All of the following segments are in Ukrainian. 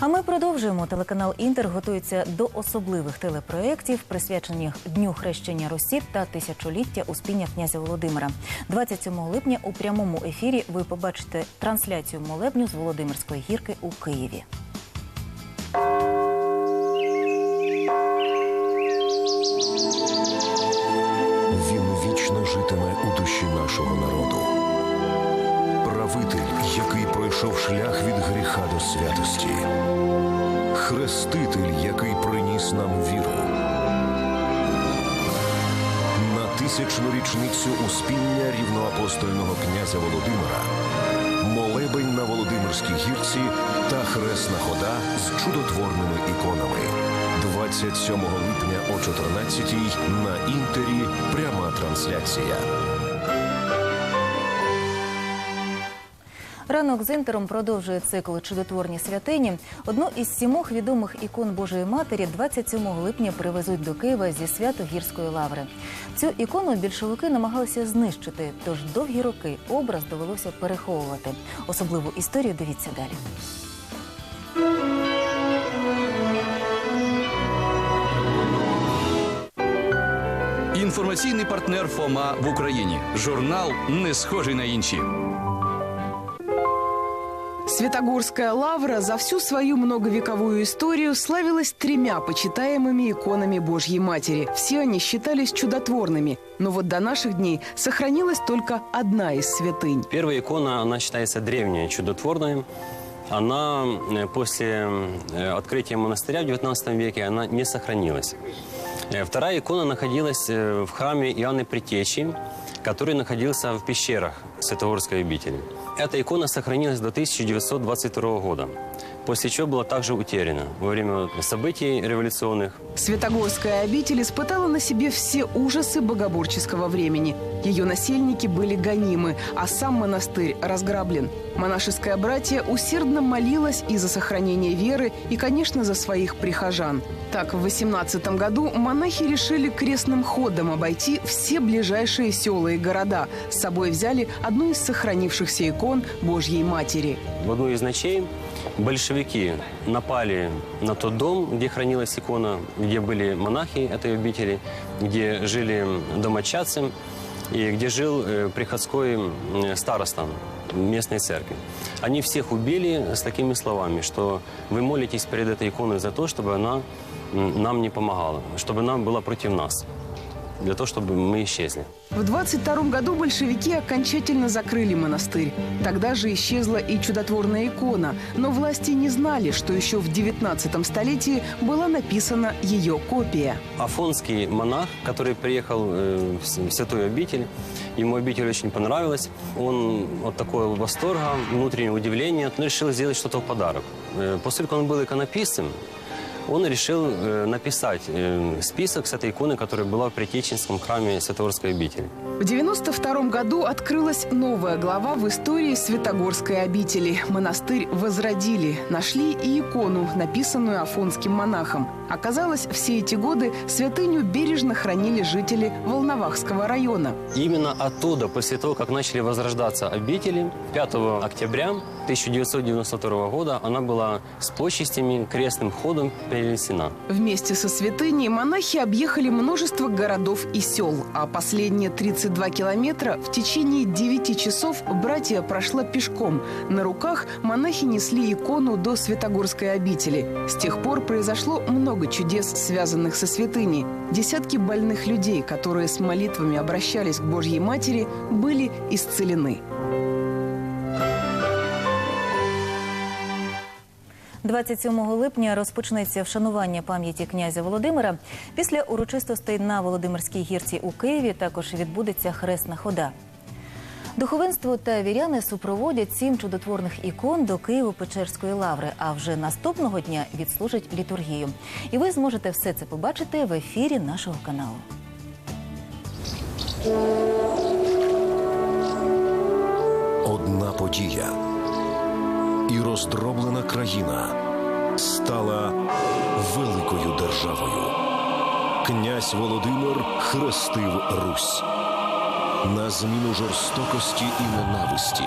А ми продовжуємо. Телеканал Інтер готується до особливих телепроєктів, присвячених Дню хрещення Русі та тисячоліття успіння князя Володимира. 27 липня у прямому ефірі ви побачите трансляцію молебню з Володимирської гірки у Києві. Він вічно житиме у душі нашого народу. Правитель, який пройшов шлях від гріха до святості. Хреститель, який приніс нам віру. На тисячну річницю успіння рівноапостольного князя Володимира. Молебень на Володимирській гірці та хресна хода з чудотворними іконами. 27 липня о 14 на інтері пряма трансляція. Ранок з інтером продовжує цикл чудотворні святині. Одну із сімох відомих ікон Божої Матері 27 липня привезуть до Києва зі свято гірської лаври. Цю ікону більшовики намагалися знищити, тож довгі роки образ довелося переховувати. Особливу історію дивіться далі. Інформаційний партнер ФОМА в Україні. Журнал не схожий на інші. Святогорская лавра за всю свою многовековую историю славилась тремя почитаемыми иконами Божьей Матери. Все они считались чудотворными. Но вот до наших дней сохранилась только одна из святынь. Первая икона, она считается древняя, чудотворная. Она э, после э, открытия монастыря в XIX веке она не сохранилась. Э, Вторая икона находилась в храме Иоанны Притечи, который находился в пещерах Святогорской обители. Эта икона сохранилась до 1922 года, после чего была также утеряна во время событий революционных. Святогорская обитель испытала на себе все ужасы богоборческого времени. Ее насельники были гонимы, а сам монастырь разграблен. Монашеское братье усердно молилось и за сохранение веры, и, конечно, за своих прихожан. Так, в 18 году монахи решили крестным ходом обойти все ближайшие села и города. С собой взяли одну из сохранившихся икон Божьей Матери. В одну из ночей большевики напали на тот дом, где хранилась икона, где были монахи этой обители, где жили домочадцы и где жил э, приходской м, староста местной церкви. Они всех убили с такими словами, что вы молитесь перед этой иконой за то, чтобы она м, нам не помогала, чтобы она была против нас, для того, чтобы мы исчезли. В 22 году большевики окончательно закрыли монастырь. Тогда же исчезла и чудотворная икона, но власти не знали, что еще в 19 столетии была написана ее копия. Афонский монах, который приехал э, в с- в святую обитель, ему обитель очень понравилась. Он от такого восторга, внутреннего удивления, он решил сделать что-то в подарок. Э, Поскольку он был иконописцем, он решил э, написать э, список с этой иконы, которая была в Притеченском храме Святогорской обители. В 92 году открылась новая глава в истории Святогорской обители. Монастырь возродили, нашли и икону, написанную афонским монахом. Оказалось, все эти годы святыню бережно хранили жители Волновахского района. Именно оттуда, после того, как начали возрождаться обители, 5 октября 1992 года она была с почестями, крестным ходом перенесена. Вместе со святыней монахи объехали множество городов и сел, а последние 32 километра в течение 9 часов братья прошла пешком. На руках монахи несли икону до Святогорской обители. С тех пор произошло много чудес, связанных со святыней. Десятки больных людей, которые с молитвами обращались к Божьей Матери, были исцелены. 27 липня розпочнеться вшанування пам'яті князя Володимира. Після урочистостей на Володимирській гірці у Києві також відбудеться хресна хода. Духовенство та віряни супроводять сім чудотворних ікон до Києво-Печерської лаври, а вже наступного дня відслужать літургію. І ви зможете все це побачити в ефірі нашого каналу. Одна подія. І роздроблена країна стала великою державою. Князь Володимир хрестив Русь. На зміну жорстокості і ненависті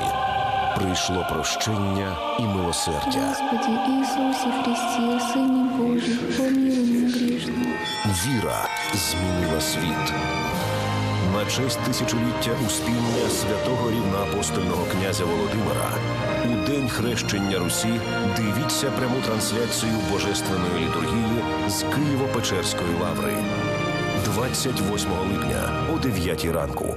прийшло прощення і милосердя. Господи Ісусі Христі, Сині Божий, помилуй мене грішного. Віра змінила світ. На честь тисячоліття успіння святого рівноапостольного князя Володимира у день хрещення Русі дивіться пряму трансляцію божественної літургії з Києво-Печерської лаври 28 липня о 9 ранку.